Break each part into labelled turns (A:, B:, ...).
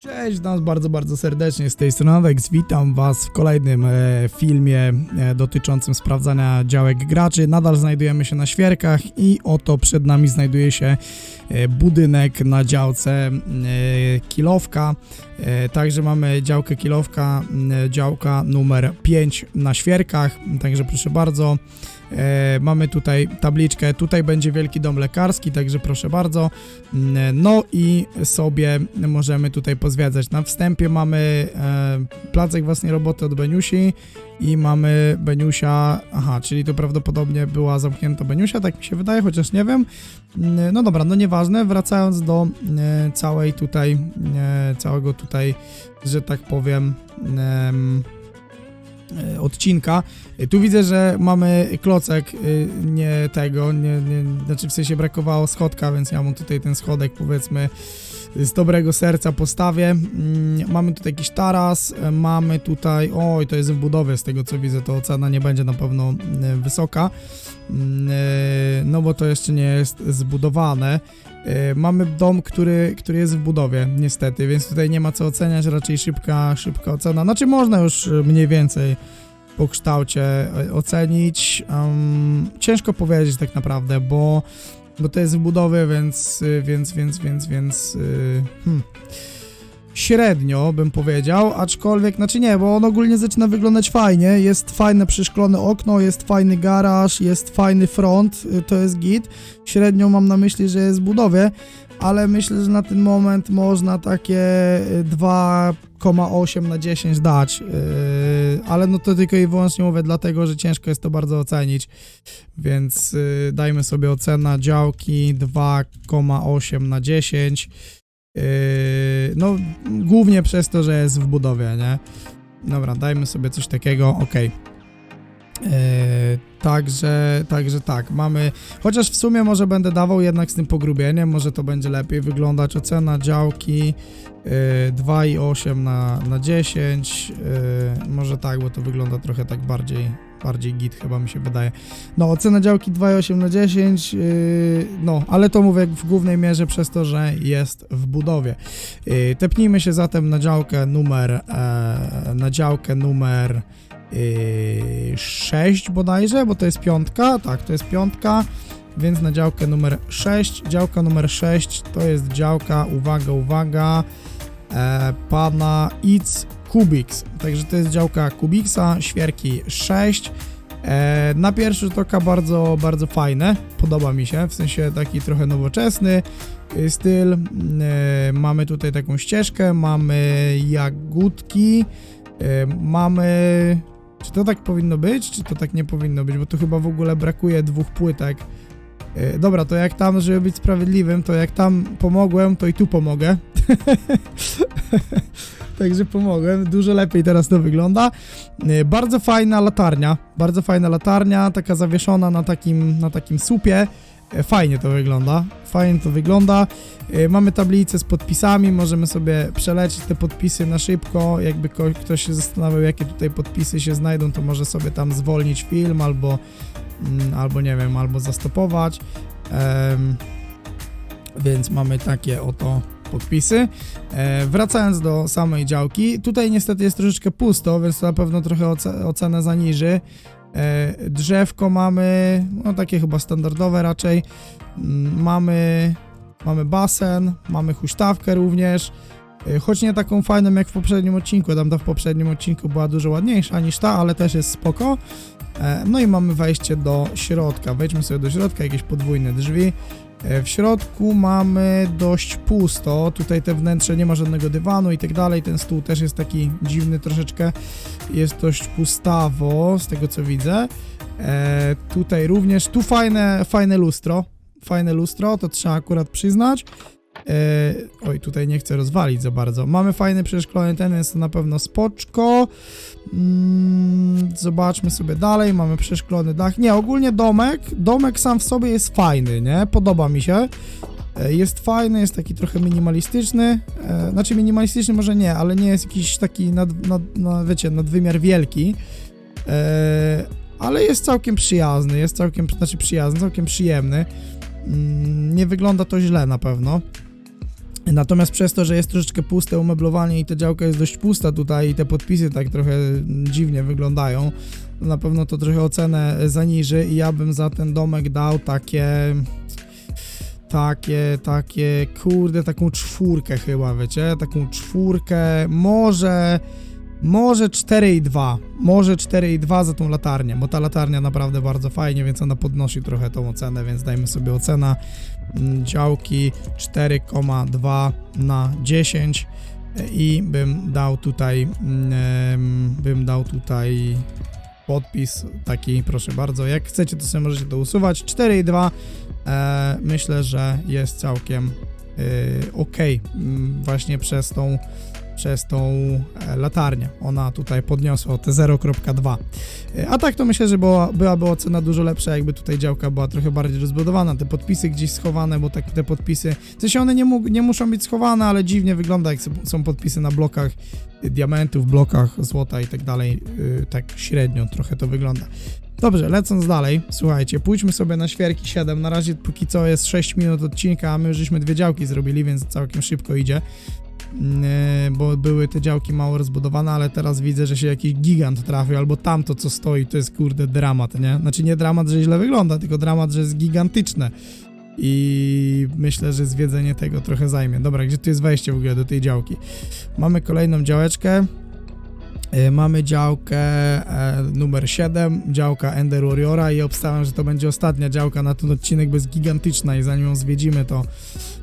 A: Cześć, nas bardzo, bardzo serdecznie z tej strony Alex. Witam Was w kolejnym e, filmie e, dotyczącym sprawdzania działek graczy. Nadal znajdujemy się na świerkach i oto przed nami znajduje się e, budynek na działce e, kilowka. E, także mamy działkę kilowka, e, działka numer 5 na świerkach. Także proszę bardzo. E, mamy tutaj tabliczkę, tutaj będzie wielki dom lekarski, także proszę bardzo. Mm, No i sobie możemy tutaj pozwiedzać. Na wstępie mamy e, placek własnej roboty od Beniusi i mamy Beniusia, aha, czyli to prawdopodobnie była zamknięta Beniusia, tak mi się wydaje, chociaż nie wiem. Mm, No dobra, no nieważne, wracając do e, całej tutaj, e, całego tutaj, że tak powiem, em, e, odcinka. E, Tu widzę, że mamy klocek, y, nie tego, nie, nie, znaczy w sensie brakowało schodka, więc ja mam tutaj ten schodek powiedzmy z dobrego serca postawię. Mm, Mamy tutaj jakiś taras, e, mamy tutaj, oj to jest w budowie z tego co widzę, to cena nie będzie na pewno e, wysoka, Mm, e, no bo to jeszcze nie jest zbudowane. Mamy dom, który, który jest w budowie, niestety, więc tutaj nie ma co oceniać, raczej szybka, szybka ocena. Znaczy można już mniej więcej po kształcie ocenić. Um, ciężko powiedzieć tak naprawdę, bo, bo to jest w budowie, więc, y, więc, więc, więc, więc y, hmm. średnio bym powiedział, aczkolwiek, znaczy nie, bo on ogólnie zaczyna wyglądać fajnie, jest fajne przeszklone okno, jest fajny garaż, jest fajny front, y, to jest git. Średnio mam na myśli, że jest w budowie, ale myślę, że na ten moment można takie y, 2,8 na 10 dać, yy, ale no to tylko i wyłącznie mówię dlatego, że ciężko jest to bardzo ocenić, więc yy, dajmy sobie ocena działki 2,8 na 10, yy, no głównie przez to, że jest w budowie, nie? Dobra, dajmy sobie coś takiego, ok. Także, także tak, mamy, chociaż w sumie może będę dawał jednak z tym pogrubieniem, może to będzie lepiej wyglądać, ocena działki yy, 2,8 na, na 10, yy, może tak, bo to wygląda trochę tak bardziej, bardziej git chyba mi się wydaje. No, ocena działki 2,8 na 10, yy, no, ale to mówię w głównej mierze przez to, że jest w budowie. Yy, tepnijmy się zatem na działkę numer, e, na działkę numer yy, 6 bodajże, bo to jest piątka, tak, to jest piątka, więc na działkę numer 6, działka numer 6 to jest działka, uwaga, uwaga, e, pana It's Kubix, także to jest działka Kubixa, świerki 6, e, na pierwszy rzut oka bardzo, bardzo fajne, podoba mi się, w sensie taki trochę nowoczesny y, styl, e, mamy tutaj taką ścieżkę, mamy jagódki, e, mamy czy to tak powinno być, czy to tak nie powinno być? Bo tu chyba w ogóle brakuje dwóch płytek. Yy, dobra, to jak tam, żeby być sprawiedliwym, to jak tam pomogłem, to i tu pomogę. Także pomogłem. Dużo lepiej teraz to wygląda. Yy, bardzo fajna latarnia. Bardzo fajna latarnia, taka zawieszona na takim, na takim słupie. Yy, Fajnie to wygląda. Fajnie to wygląda. Yy, Mamy tablicę z podpisami, możemy sobie przelecieć te podpisy na szybko. Jakby ktoś się zastanawiał, jakie tutaj podpisy się znajdą, to może sobie tam zwolnić film albo, mm, albo nie wiem, albo zastopować. Więc mamy takie oto podpisy. E, wracając do samej działki, tutaj niestety jest troszeczkę pusto, więc to na pewno trochę oce- ocenę zaniży. E, drzewko mamy, no takie chyba standardowe raczej. Mm, Mamy, mamy basen, mamy huśtawkę również. E, Choć nie taką fajną jak w poprzednim odcinku, tam ta w poprzednim odcinku była dużo ładniejsza niż ta, ale też jest spoko. E, No i mamy wejście do środka. Wejdźmy sobie do środka, jakieś podwójne drzwi. E, W środku mamy dość pusto. Tutaj te wnętrze nie ma żadnego dywanu i tak dalej. Ten stół też jest taki dziwny troszeczkę. Jest dość pustawo, z tego co widzę. E, tutaj również, tu fajne, fajne lustro. Fajne lustro, to trzeba akurat przyznać. E, oj, tutaj nie chcę rozwalić za bardzo. Mamy fajny przeszklony ten, więc to na pewno spoczko. Mm, zobaczmy sobie dalej. Mamy przeszklony dach. Nie, ogólnie domek. Domek sam w sobie jest fajny, nie? Podoba mi się. E, Jest fajny, jest taki trochę minimalistyczny. E, znaczy minimalistyczny może nie, ale nie jest jakiś taki nad, nad, na, wiecie, nadwymiar wielki. Ale jest całkiem przyjazny, jest całkiem, znaczy przyjazny, całkiem przyjemny. Mm, nie wygląda to źle na pewno. Natomiast przez to, że jest troszeczkę puste umeblowanie i ta działka jest dość pusta tutaj i te podpisy tak trochę dziwnie wyglądają, na pewno to trochę ocenę zaniży i ja bym za ten domek dał takie takie, takie, kurde, taką czwórkę chyba, wiecie, taką czwórkę, może, może 4,2, może 4,2 za tą latarnię, bo ta latarnia naprawdę bardzo fajnie, więc ona podnosi trochę tą ocenę, więc dajmy sobie ocena działki 4,2 na 10 i bym dał tutaj, mm, bym dał tutaj podpis taki, proszę bardzo, jak chcecie to sobie możecie to usuwać, 4,2 e, myślę, że jest całkiem e, ok właśnie przez tą przez tą e, latarnię. Ona tutaj podniosła te 0.2. E, A tak to myślę, że była, byłaby ocena dużo lepsza, jakby tutaj działka była trochę bardziej rozbudowana. Te podpisy gdzieś schowane, bo tak te podpisy, w sensie one nie, mógł, nie muszą być schowane, ale dziwnie wygląda, jak są podpisy na blokach y, diamentów, blokach złota i tak dalej. y, Tak średnio trochę to wygląda. Dobrze, lecąc dalej, słuchajcie, pójdźmy sobie na świerki 7. Na razie póki co jest 6 minut odcinka, a my już żeśmy dwie działki zrobili, więc całkiem szybko idzie. Bo były te działki mało rozbudowane, ale teraz widzę, że się jakiś gigant trafił, albo tamto co stoi, to jest kurde dramat, nie? Znaczy nie dramat, że źle wygląda, tylko dramat, że jest gigantyczne. I myślę, że zwiedzenie tego trochę zajmie. Dobra, gdzie tu jest wejście w ogóle do tej działki? Mamy kolejną działeczkę. E, Mamy działkę e, numer 7, działka Ender Warriora i obstawiam, że to będzie ostatnia działka na ten odcinek, bo jest gigantyczna i zanim ją zwiedzimy, to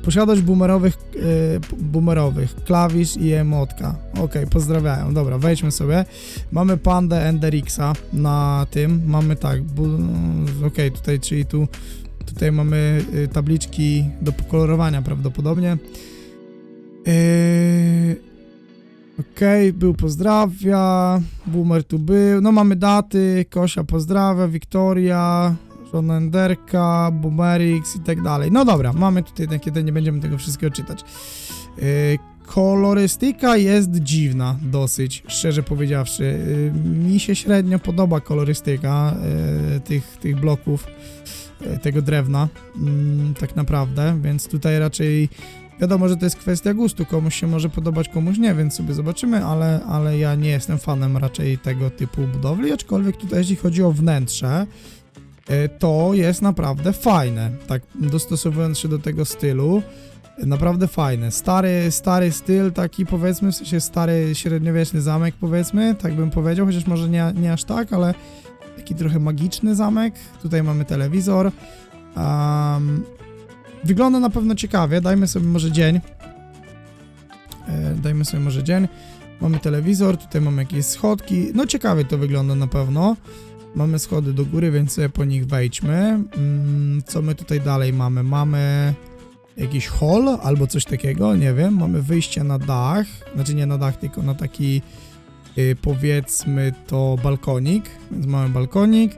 A: posiadać boomerowych, e, boomerowych klawisz i emotka. Okej, pozdrawiam. Dobra, wejdźmy sobie. Mamy pandę Enderixa na tym. Mamy tak, okej, tutaj, czyli tu tutaj mamy y, tabliczki do pokolorowania prawdopodobnie. Yy, był pozdrawia, Boomer tu był, no mamy daty, Kosia pozdrawia, Wiktoria, żona Enderka, Boomerix i tak dalej. No dobra, mamy tutaj takie, nie będziemy tego wszystkiego czytać. Yy, kolorystyka jest dziwna dosyć, szczerze powiedziawszy. Yy, mi się średnio podoba kolorystyka yy, tych, tych bloków, yy, tego drewna, mm, tak naprawdę, więc tutaj raczej Wiadomo, że to jest kwestia gustu, komuś się może podobać, komuś nie, więc sobie zobaczymy, ale, ale ja nie jestem fanem raczej tego typu budowli, aczkolwiek tutaj jeśli chodzi o wnętrze, to jest naprawdę fajne, tak dostosowując się do tego stylu, e, naprawdę fajne. Stary, stary styl, taki powiedzmy, w sensie stary średniowieczny zamek powiedzmy, tak bym powiedział, chociaż może nie, nie aż tak, ale taki trochę magiczny zamek. Tutaj mamy telewizor. Um, Wygląda na pewno ciekawie, dajmy sobie może dzień. E, dajmy sobie może dzień. Mamy telewizor, tutaj mamy jakieś schodki. No ciekawie to wygląda na pewno. Mamy schody do góry, więc sobie po nich wejdźmy. Mm, co my tutaj dalej mamy? Mamy jakiś hall albo coś takiego, nie wiem. Mamy wyjście na dach, znaczy nie na dach, tylko na taki y, powiedzmy to balkonik, więc mamy balkonik.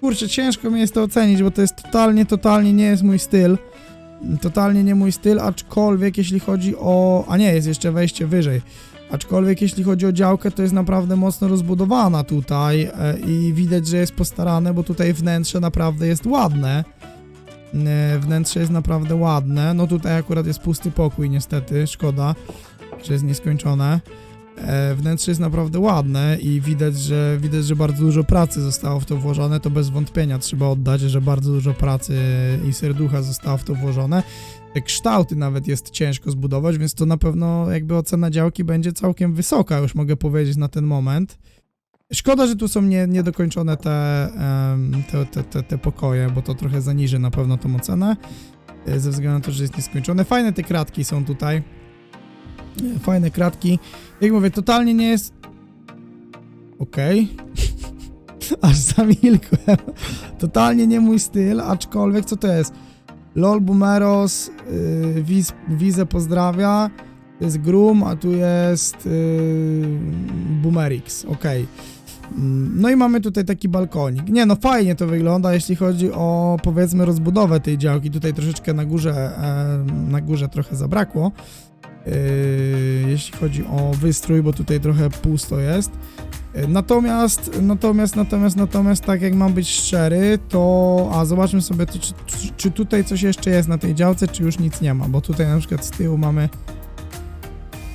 A: Kurczę, ciężko mi jest to ocenić, bo to jest totalnie, totalnie nie jest mój styl. Totalnie nie mój styl, aczkolwiek jeśli chodzi o... A nie, jest jeszcze wejście wyżej. Aczkolwiek jeśli chodzi o działkę, to jest naprawdę mocno rozbudowana tutaj e, i widać, że jest postarane, bo tutaj wnętrze naprawdę jest ładne. E, Wnętrze jest naprawdę ładne. No tutaj akurat jest pusty pokój niestety, szkoda, że jest nieskończone. E, Wnętrze jest naprawdę ładne i widać, że widać, że bardzo dużo pracy zostało w to włożone. To bez wątpienia trzeba oddać, że bardzo dużo pracy i serducha zostało w to włożone. Te kształty nawet jest ciężko zbudować, więc to na pewno jakby ocena działki będzie całkiem wysoka, już mogę powiedzieć na ten moment. Szkoda, że tu są nie, niedokończone te, te, te, te, te pokoje, bo to trochę zaniży na pewno tą ocenę. e, Ze względu na to, że jest nieskończone. Fajne te kratki są tutaj. E, Fajne kratki. Jak mówię, totalnie nie jest. Okej. Aż zamilkłem. Totalnie nie mój styl, aczkolwiek co to jest? LOL Boomeros, yy, Wiz, Wizę pozdrawia. To jest Grum, a tu jest yy, Boomerix. Okej. Mm, No i mamy tutaj taki balkonik. Nie no, fajnie to wygląda, jeśli chodzi o powiedzmy rozbudowę tej działki. Tutaj troszeczkę na górze, e, na górze trochę zabrakło. Yy, jeśli chodzi o wystrój, bo tutaj trochę pusto jest. E, Natomiast, natomiast, natomiast, natomiast, tak jak mam być szczery, to, a zobaczmy sobie, czy, czy, czy tutaj coś jeszcze jest na tej działce, czy już nic nie ma, bo tutaj na przykład z tyłu mamy,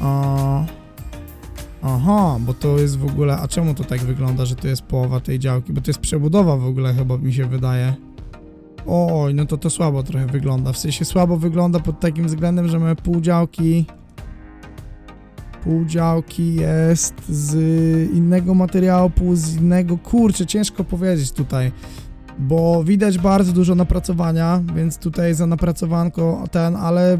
A: a, aha, bo to jest w ogóle, a czemu to tak wygląda, że to jest połowa tej działki, bo to jest przebudowa w ogóle chyba mi się wydaje. Oj, no to to słabo trochę wygląda, w sensie słabo wygląda pod takim względem, że mamy pół działki, pół działki jest z innego materiału, pół z innego, kurczę, ciężko powiedzieć tutaj, bo widać bardzo dużo napracowania, więc tutaj za napracowanko ten, ale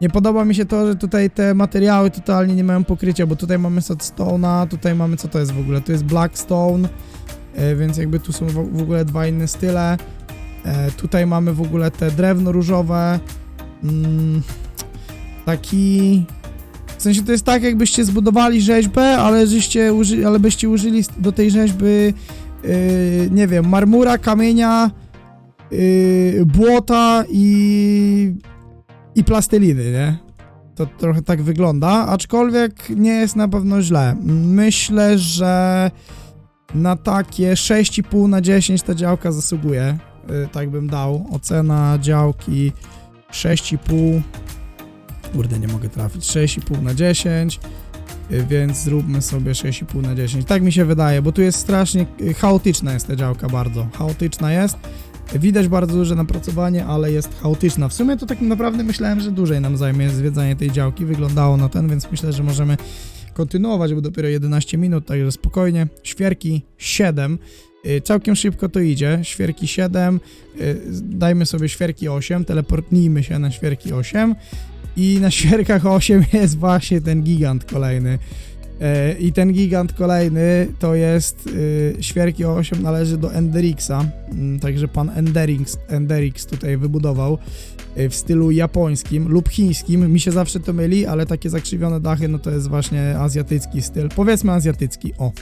A: nie podoba mi się to, że tutaj te materiały totalnie nie mają pokrycia, bo tutaj mamy Soulstone'a, tutaj mamy, co to jest w ogóle, to jest Blackstone, e, więc jakby tu są w ogóle dwa inne style, tutaj mamy w ogóle te drewno różowe, mm, taki... W sensie to jest tak, jakbyście zbudowali rzeźbę, ale żeście uży, ale byście użyli do tej rzeźby, yy, nie wiem, marmura, kamienia, yy, błota i, i plasteliny, nie? To trochę tak wygląda, aczkolwiek nie jest na pewno źle. Myślę, że na takie 6,5 na 10 ta działka zasługuje. Yy, tak bym dał. Ocena działki 6,5 Kurde, nie mogę trafić. 6,5 na 10, y, więc zróbmy sobie 6,5 na 10. Tak mi się wydaje, bo tu jest strasznie y, chaotyczna jest ta działka bardzo. Chaotyczna jest. Widać bardzo duże napracowanie, ale jest chaotyczna. W sumie to tak naprawdę myślałem, że dłużej nam zajmie zwiedzanie tej działki. Wyglądało na ten, więc myślę, że możemy kontynuować, bo dopiero 11 minut, także spokojnie. Świerki 7. Y, Całkiem szybko to idzie. Świerki 7. y, Dajmy sobie świerki 8. Teleportnijmy się na świerki 8. I na świerkach 8 jest właśnie ten gigant kolejny. E, I ten gigant kolejny to jest e, świerki 8 należy do Enderixa, mm, także pan Enderix, Enderix tutaj wybudował w stylu japońskim lub chińskim. Mi się zawsze to myli, ale takie zakrzywione dachy no to jest właśnie azjatycki styl. Powiedzmy azjatycki, o.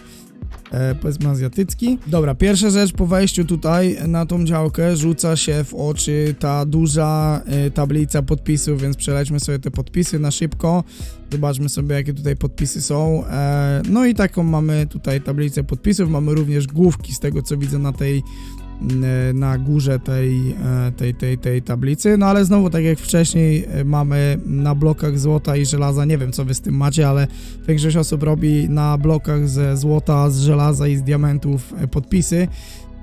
A: E, powiedzmy azjatycki. Dobra, pierwsza rzecz po wejściu tutaj na tą działkę rzuca się w oczy ta duża e, tablica podpisów, więc przelećmy sobie te podpisy na szybko. Zobaczmy sobie, jakie tutaj podpisy są. E, no i taką mamy tutaj tablicę podpisów. Mamy również główki z tego, co widzę na tej na górze tej, e, tej, tej, tej tablicy. No ale znowu, tak jak wcześniej, e, mamy na blokach złota i żelaza. Nie wiem, co wy z tym macie, ale większość osób robi na blokach ze złota, z żelaza i z diamentów e, podpisy.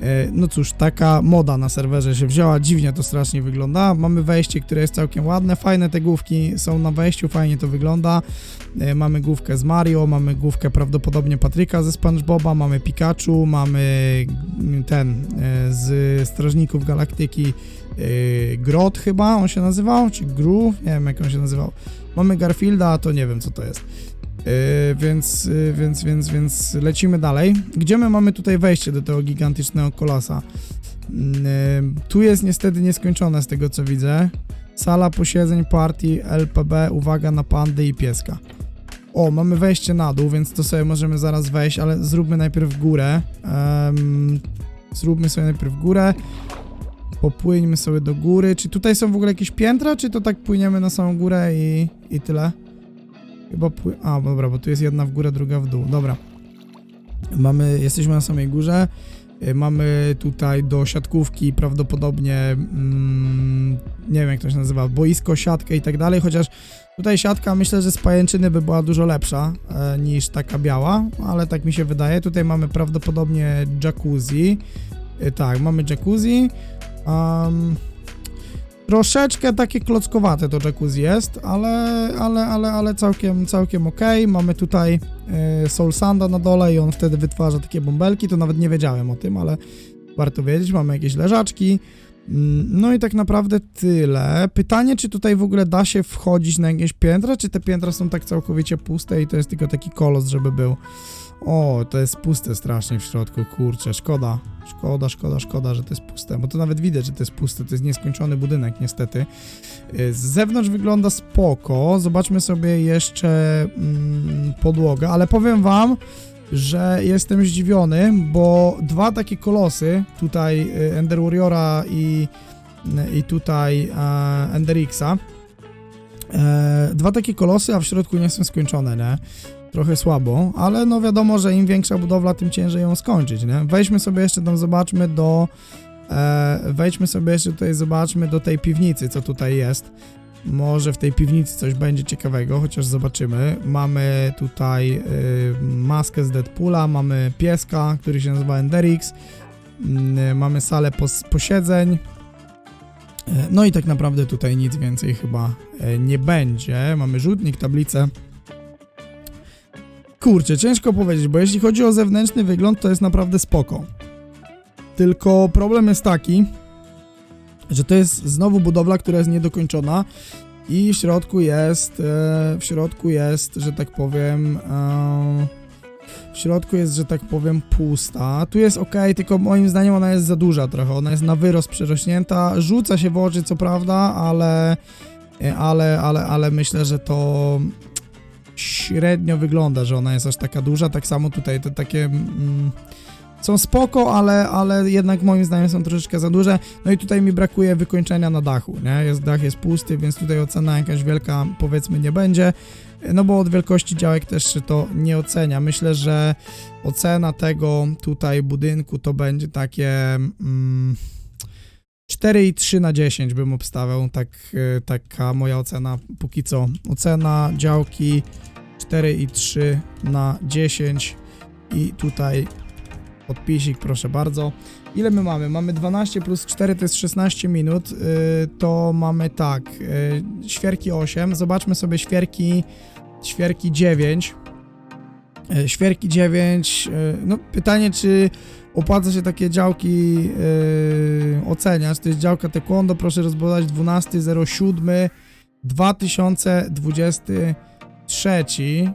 A: E, No cóż, taka moda na serwerze się wzięła, dziwnie to strasznie wygląda. Mamy wejście, które jest całkiem ładne, fajne te główki są na wejściu, fajnie to wygląda. E, Mamy główkę z Mario, mamy główkę prawdopodobnie Patryka ze SpongeBoba, mamy Pikachu, mamy mm, ten e, z Strażników Galaktyki Grot chyba on się nazywał, czy Gru, nie wiem jak on się nazywał. Mamy Garfielda, to nie wiem co to jest. Yy, więc, yy, więc, więc, więc lecimy dalej. Gdzie my mamy tutaj wejście do tego gigantycznego kolasa? Yy, tu jest niestety nieskończone z tego co widzę. Sala posiedzeń partii LPB, uwaga na pandy i pieska. O, mamy wejście na dół, więc to sobie możemy zaraz wejść, ale zróbmy najpierw górę. Em, zróbmy sobie najpierw górę. Popłyńmy sobie do góry. Czy tutaj są w ogóle jakieś piętra, czy to tak płyniemy na samą górę i, i tyle? Chyba pły... A, dobra, bo tu jest jedna w górę, druga w dół. Dobra. Mamy, jesteśmy na samej górze. Y, Mamy tutaj do siatkówki prawdopodobnie, mm, nie wiem jak to się nazywa, boisko, siatkę i tak dalej, chociaż tutaj siatka myślę, że z pajęczyny by była dużo lepsza e, niż taka biała, ale tak mi się wydaje. Tutaj mamy prawdopodobnie jacuzzi. E, tak, mamy jacuzzi. Um, Troszeczkę takie klockowate to jacuzzi jest, ale, ale, ale, ale całkiem, całkiem ok. Mamy tutaj e, Soul Sanda na dole i on wtedy wytwarza takie bąbelki, to nawet nie wiedziałem o tym, ale warto wiedzieć. Mamy jakieś leżaczki. Mm, No i tak naprawdę tyle. Pytanie, czy tutaj w ogóle da się wchodzić na jakieś piętra, czy te piętra są tak całkowicie puste i to jest tylko taki kolos, żeby był. O, to jest puste strasznie w środku, kurczę, szkoda. Szkoda, szkoda, szkoda, że to jest puste, bo to nawet widać, że to jest puste, to jest nieskończony budynek niestety. Y, Z zewnątrz wygląda spoko, zobaczmy sobie jeszcze mm, podłogę, ale powiem wam, że jestem zdziwiony, bo dwa takie kolosy, tutaj y, Ender Warriora i, i tutaj e, Enderixa, e, dwa takie kolosy, a w środku nie są skończone, nie? Trochę słabo, ale no wiadomo, że im większa budowla, tym ciężej ją skończyć, nie? Wejdźmy sobie jeszcze tam, zobaczmy do... E, wejdźmy sobie jeszcze tutaj, zobaczmy do tej piwnicy, co tutaj jest. Może w tej piwnicy coś będzie ciekawego, chociaż zobaczymy. Mamy tutaj y, maskę z Deadpoola, mamy pieska, który się nazywa Enderix, y, mamy salę pos posiedzeń. Y, No i tak naprawdę tutaj nic więcej chyba y, nie będzie. Mamy rzutnik, tablicę. Kurczę, ciężko powiedzieć, bo jeśli chodzi o zewnętrzny wygląd, to jest naprawdę spoko. Tylko problem jest taki, że to jest znowu budowla, która jest niedokończona i w środku jest, e, w środku jest, że tak powiem, e, w środku jest, że tak powiem, pusta. Tu jest ok, tylko moim zdaniem ona jest za duża trochę, ona jest na wyrost przerośnięta, rzuca się w oczy, co prawda, ale, e, ale, ale, ale myślę, że to średnio wygląda, że ona jest aż taka duża, tak samo tutaj te takie... Mm, są spoko, ale, ale jednak moim zdaniem są troszeczkę za duże. No i tutaj mi brakuje wykończenia na dachu, nie? Jest, dach jest pusty, więc tutaj ocena jakaś wielka powiedzmy nie będzie. No bo od wielkości działek też to nie ocenia. Myślę, że ocena tego tutaj budynku to będzie takie mm, 4,3 na 10 bym obstawiał. Tak, e, taka moja ocena póki co. Ocena działki 4,3 na 10 i tutaj podpisik, proszę bardzo. Ile my mamy? Mamy 12 plus 4 to jest 16 minut. Yy, to mamy tak, yy, świerki 8. Zobaczmy sobie świerki, świerki 9. Yy, świerki 9. Yy, no pytanie, czy opłaca się takie działki yy, oceniać. To jest działka taekwondo, proszę rozbudować 12.07 2023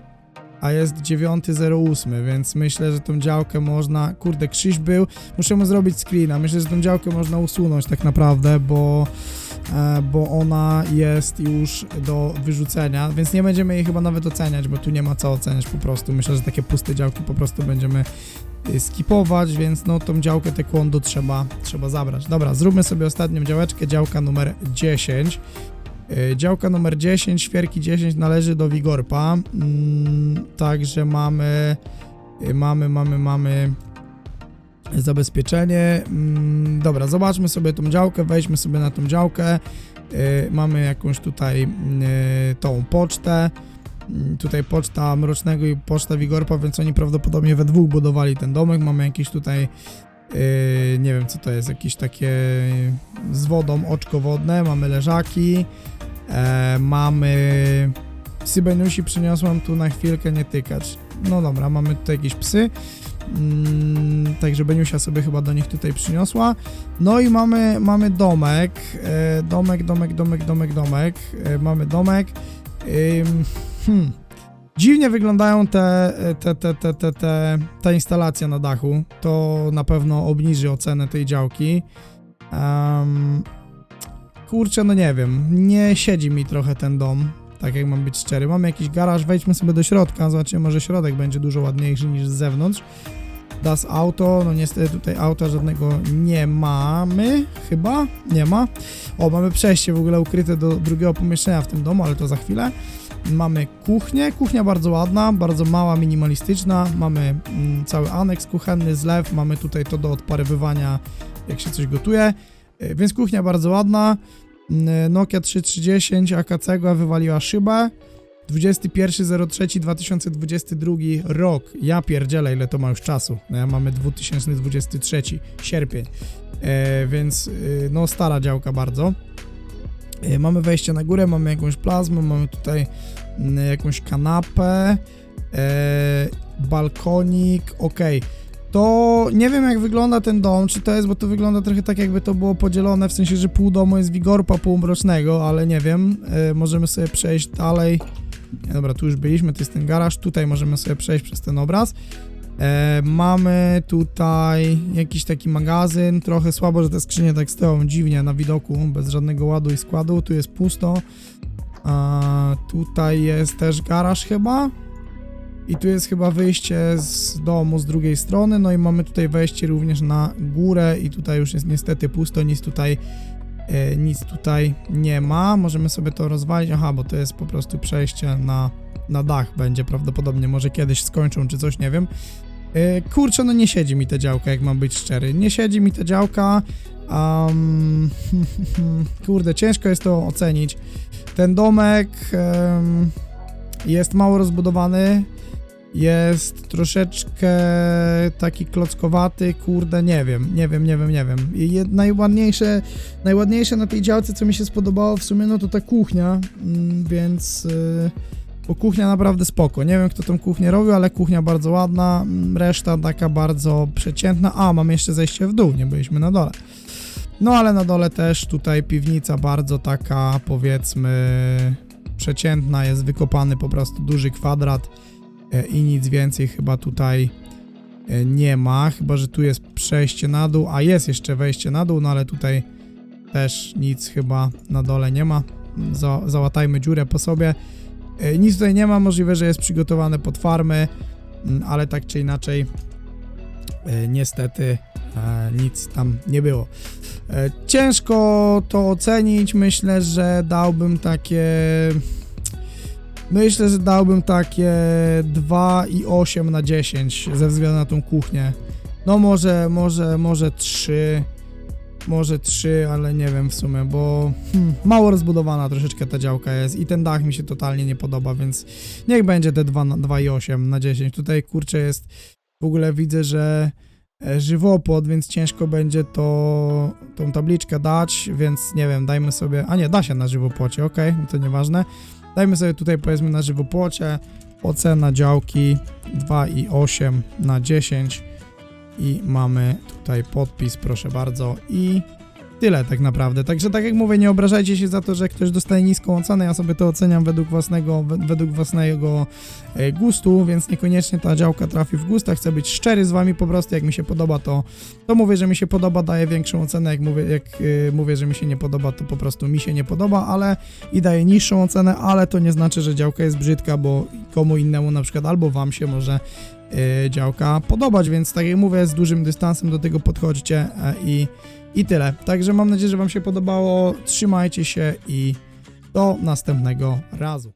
A: a jest 9.08, więc myślę, że tą działkę można, kurde, Krzyś był, muszę mu zrobić screena, myślę, że tą działkę można usunąć tak naprawdę, bo, e, bo ona jest już do wyrzucenia, więc nie będziemy jej chyba nawet oceniać, bo tu nie ma co oceniać po prostu, myślę, że takie puste działki po prostu będziemy skipować, więc no tą działkę taekwondo trzeba, trzeba zabrać. Dobra, zróbmy sobie ostatnią działeczkę, działka numer 10. Y, Działka numer 10, świerki 10 należy do Wigorpa. Mm, także mamy, y, mamy, mamy, mamy zabezpieczenie. Mm, dobra, zobaczmy sobie tą działkę, wejdźmy sobie na tą działkę. Y, mamy jakąś tutaj y, tą pocztę. Mm, Tutaj poczta Mrocznego i poczta Wigorpa, więc oni prawdopodobnie we dwóch budowali ten domek. Mamy jakieś tutaj Yy, nie wiem co to jest, jakieś takie z wodą oczko wodne, mamy leżaki, e, mamy Sybenusi przyniosłam tu na chwilkę nie tykać. No dobra, mamy tutaj jakieś psy, mm, także Beniusia sobie chyba do nich tutaj przyniosła. No i mamy, mamy domek, e, domek, domek, domek, domek, domek, e, mamy domek. Ym, hmm. Dziwnie wyglądają te, te, te, te, te, te, ta instalacja na dachu. To na pewno obniży ocenę tej działki. Um, kurczę, no nie wiem. Nie siedzi mi trochę ten dom. Tak jak mam być szczery. Mamy jakiś garaż, wejdźmy sobie do środka. Zobaczymy, może środek będzie dużo ładniejszy niż z zewnątrz. Das Auto, no niestety tutaj auta żadnego nie mamy, chyba, nie ma. O, mamy przejście w ogóle ukryte do drugiego pomieszczenia w tym domu, ale to za chwilę. Mamy kuchnię, kuchnia bardzo ładna, bardzo mała, minimalistyczna. Mamy mm, cały aneks kuchenny, zlew, mamy tutaj to do odparowywania, jak się coś gotuje. Y, Więc kuchnia bardzo ładna. Mm, Nokia 3310 AKC wywaliła szybę. 21.03.2022 rok. Ja pierdzielę, ile to ma już czasu. No ja mamy 2023 sierpień. E, więc y, no stara działka bardzo. E, Mamy wejście na górę, mamy jakąś plazmę, mamy tutaj mm, jakąś kanapę, e, balkonik, ok. To nie wiem jak wygląda ten dom, czy to jest, bo to wygląda trochę tak jakby to było podzielone, w sensie, że pół domu jest Wigorpa, pół Mrocznego, ale nie wiem. E, możemy sobie przejść dalej. Dobra, tu już byliśmy, to jest ten garaż, tutaj możemy sobie przejść przez ten obraz. E, mamy tutaj jakiś taki magazyn, trochę słabo, że te skrzynie tak stoją dziwnie na widoku, bez żadnego ładu i składu, tu jest pusto. Tutaj jest też garaż chyba. I tu jest chyba wyjście z domu z drugiej strony, no i mamy tutaj wejście również na górę i tutaj już jest niestety pusto, nic tutaj E, nic tutaj nie ma. Możemy sobie to rozwalić. Aha, bo to jest po prostu przejście na, na dach będzie prawdopodobnie. Może kiedyś skończą czy coś, nie wiem. E, kurczę, no nie siedzi mi ta działka, jak mam być szczery. Nie siedzi mi ta działka. Um, kurde, ciężko jest to ocenić. Ten domek em, jest mało rozbudowany. Jest troszeczkę taki klockowaty, kurde, nie wiem, nie wiem, nie wiem, nie wiem. I najładniejsze, najładniejsze na tej działce, co mi się spodobało w sumie, no to ta kuchnia, mm, więc... y, bo kuchnia naprawdę spoko. Nie wiem, kto tą kuchnię robił, ale kuchnia bardzo ładna. mm, Reszta taka bardzo przeciętna. A, mam jeszcze zejście w dół, nie byliśmy na dole. No ale na dole też tutaj piwnica bardzo taka, powiedzmy, przeciętna. Jest wykopany po prostu duży kwadrat e, i nic więcej chyba tutaj e, nie ma. Chyba, że tu jest przejście na dół, a jest jeszcze wejście na dół, no ale tutaj też nic chyba na dole nie ma. Za, załatajmy dziurę po sobie. E, Nic tutaj nie ma, możliwe, że jest przygotowane pod farmy, mm, ale tak czy inaczej, e, niestety e, nic tam nie było. Ciężko to ocenić, myślę, że dałbym takie. Myślę, że dałbym takie 2,8 na 10 ze względu na tą kuchnię. No może, może, może 3. Może 3, ale nie wiem w sumie, bo hmm, mało rozbudowana troszeczkę ta działka jest i ten dach mi się totalnie nie podoba, więc niech będzie te 2 na- 2,8 na 10. Tutaj kurczę jest, w ogóle widzę, że e, żywopłot, więc ciężko będzie to, tą tabliczkę dać, więc nie wiem, dajmy sobie, a nie, da się na żywopłocie, ok, no to nieważne. Dajmy sobie tutaj powiedzmy na żywopłocie, ocena działki 2,8 na 10 i mamy tutaj podpis, proszę bardzo. I tyle tak naprawdę. Także tak jak mówię, nie obrażajcie się za to, że ktoś dostaje niską ocenę, ja sobie to oceniam według własnego, we- według własnego e, gustu, więc niekoniecznie ta działka trafi w gust, a chcę być szczery z wami po prostu, jak mi się podoba, to, to mówię, że mi się podoba, daję większą ocenę, jak mówię, jak e, mówię, że mi się nie podoba, to po prostu mi się nie podoba, ale i daję niższą ocenę, ale to nie znaczy, że działka jest brzydka, bo komu innemu na przykład albo wam się może e, działka podobać, więc tak jak mówię, z dużym dystansem do tego podchodźcie i, i tyle. Także mam nadzieję, że wam się podobało, trzymajcie się i do następnego razu.